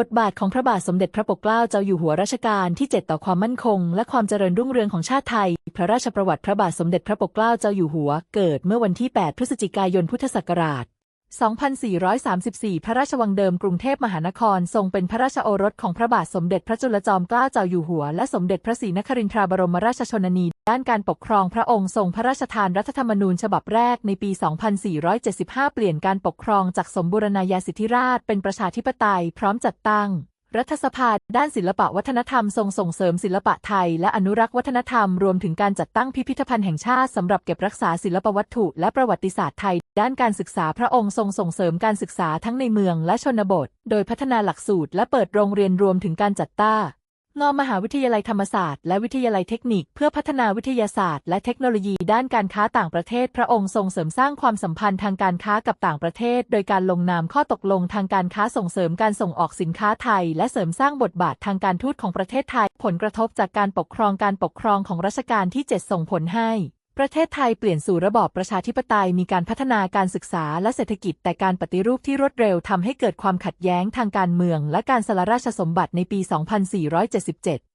บทบาทของพระบาทสมเด็จพระปกเกล้าเจ้าอยู่หัวรัชกาลที่ 7 ต่อความมั่นคง และความเจริญรุ่งเรืองของชาติไทย พระราชประวัติพระบาทสมเด็จพระปกเกล้าเจ้าอยู่หัว เกิดเมื่อวันที่ 8 พฤศจิกายน พุทธศักราช 2434 พระราชวังเดิมกรุงเทพมหานคร ทรงเป็นพระราชโอรสของพระบาทสมเด็จพระจุลจอมเกล้าเจ้าอยู่หัว และสมเด็จพระศรีนครินทราบรมราชชนนี ด้านการปกครองพระองค์ทรงพระราชทานรัฐธรรมนูญฉบับแรกในปี 2475 เปลี่ยนการปกครองจากสมบูรณาญาสิทธิราชย์เป็นประชาธิปไตยพร้อมจัดตั้ง รัฐสภาด้านศิลปวัฒนธรรมทรงส่งเสริมศิลปะไทย และอนุรักษ์วัฒนธรรมรวมถึงการจัดตั้งพิพิธภัณฑ์แห่งชาติสำหรับเก็บรักษาศิลปวัตถุและประวัติศาสตร์ไทย ด้านการศึกษาพระองค์ทรงส่งเสริมการศึกษาทั้งในเมืองและชนบท โดยพัฒนาหลักสูตรและเปิดโรงเรียนรวมถึงการจัดตั้ง งอมหาวิทยาลัยธรรมศาสตร์และวิทยาลัยเทคนิค เพื่อพัฒนาวิทยาศาสตร์และเทคโนโลยีด้านการค้าต่างประเทศ พระองค์ทรงเสริมสร้างความสัมพันธ์ทางการค้ากับต่างประเทศ โดยการลงนามข้อตกลงทางการค้าส่งเสริมการส่งออกสินค้าไทย และเสริมสร้างบทบาททางการทูตของประเทศไทย ผลกระทบจากการปกครองการปกครองของรัชกาลที่ 7 ส่งผลให้ ประเทศไทยเปลี่ยนสู่ระบอบประชาธิปไตยมีการพัฒนาการศึกษาและเศรษฐกิจแต่การปฏิรูปที่รวดเร็วทำให้เกิดความขัดแย้งทางการเมืองและการสละราชสมบัติในปี 2477